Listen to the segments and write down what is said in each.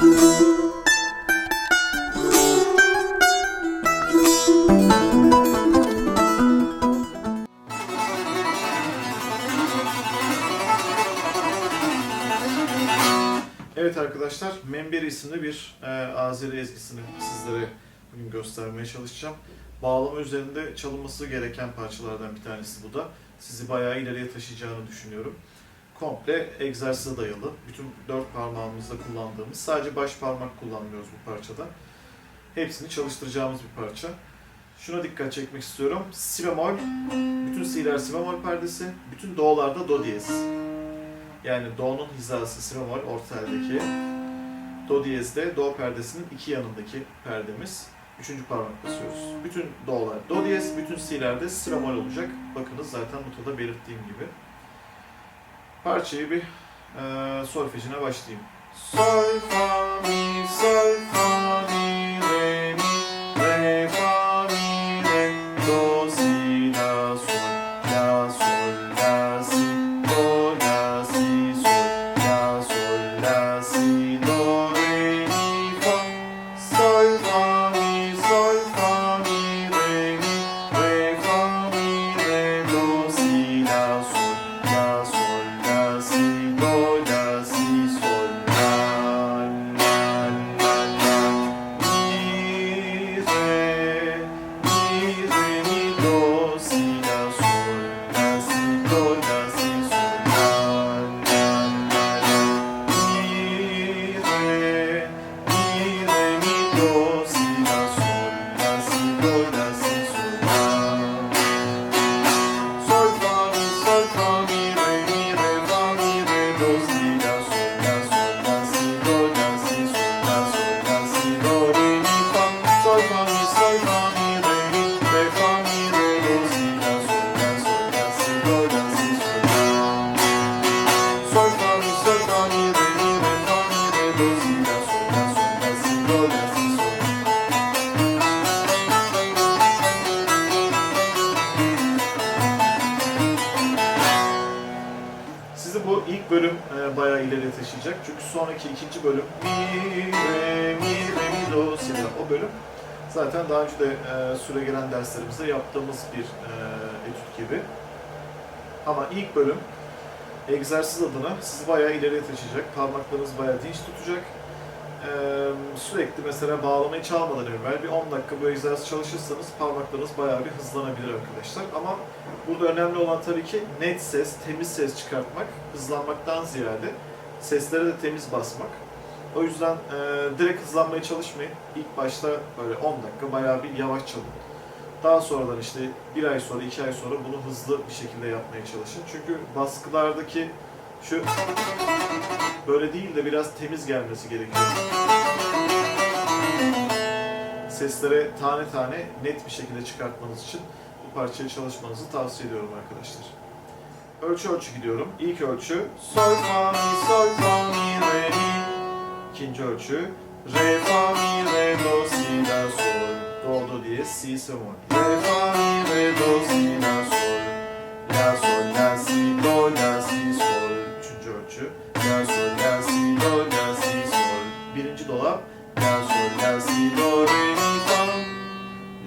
Evet arkadaşlar, Memberi isimli bir e, Azeri ezgisini sizlere bugün göstermeye çalışacağım. Bağlama üzerinde çalınması gereken parçalardan bir tanesi bu da. Sizi bayağı ileriye taşıyacağını düşünüyorum. Komple egzersize dayalı. Bütün dört parmağımızda kullandığımız, sadece baş parmak kullanmıyoruz bu parçada. Hepsini çalıştıracağımız bir parça. Şuna dikkat çekmek istiyorum. Si bemol, bütün si'ler si bemol perdesi, bütün do'larda do diyez. Yani do'nun hizası si bemol orta eldeki. Do diyezde do perdesinin iki yanındaki perdemiz. Üçüncü parmak basıyoruz. Bütün do'lar do diyez, bütün si'ler de si bemol olacak. Bakınız zaten notada belirttiğim gibi. Parçayı bir eee solfejine başlayayım. Sol, fa, mi, sol, fa, ilk bölüm e, bayağı ileriye taşıyacak. Çünkü sonraki ikinci bölüm mi, re, mi, re, mi, do, si. O bölüm zaten daha önce de e, süre gelen derslerimizde yaptığımız bir e, etüt gibi. Ama ilk bölüm egzersiz adına sizi bayağı ileriye taşıyacak. Parmaklarınız bayağı dinç tutacak. E, sürekli mesela bağlamayı çalmadan evvel bir 10 dakika bu egzersiz çalışırsanız parmaklarınız bayağı bir hızlanabilir arkadaşlar. Ama Burada önemli olan tabii ki net ses, temiz ses çıkartmak, hızlanmaktan ziyade seslere de temiz basmak. O yüzden e, direkt hızlanmaya çalışmayın. İlk başta böyle 10 dakika bayağı bir yavaş çalın. Daha sonradan işte bir ay sonra, iki ay sonra bunu hızlı bir şekilde yapmaya çalışın. Çünkü baskılardaki şu böyle değil de biraz temiz gelmesi gerekiyor. Seslere tane tane net bir şekilde çıkartmanız için bu parçayı çalışmanızı tavsiye ediyorum arkadaşlar. Ölçü ölçü gidiyorum. İlk ölçü sol fa mi sol fa mi re mi. İkinci ölçü re fa mi re do si la sol. Do diye si bemol. Re fa mi re do si la sol. La sol ölçü la sol la si do la si sol. Birinci dolap la sol la si do re mi fa.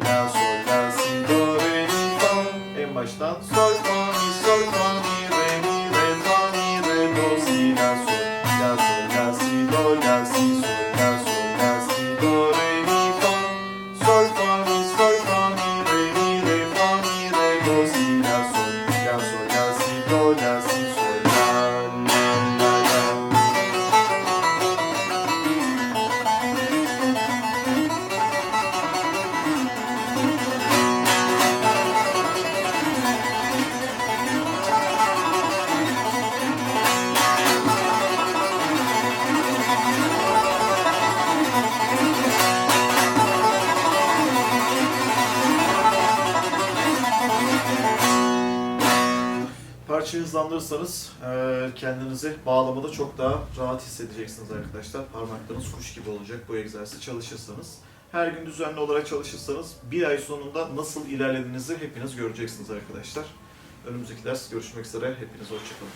La sol la si do re mi fa. En baştan sol fa mi sol fa mi re mi re fa mi re do si la sol. La sol la si do la si sol la sol la si do re mi fa. Sol fa mi sol fa mi re mi re fa mi re do si la sol. La sol la si do la si Parçayı hızlandırırsanız eee, kendinizi bağlamada çok daha rahat hissedeceksiniz arkadaşlar. Parmaklarınız kuş gibi olacak bu egzersizi çalışırsanız. Her gün düzenli olarak çalışırsanız bir ay sonunda nasıl ilerlediğinizi hepiniz göreceksiniz arkadaşlar. Önümüzdeki ders görüşmek üzere. Hepiniz hoşçakalın.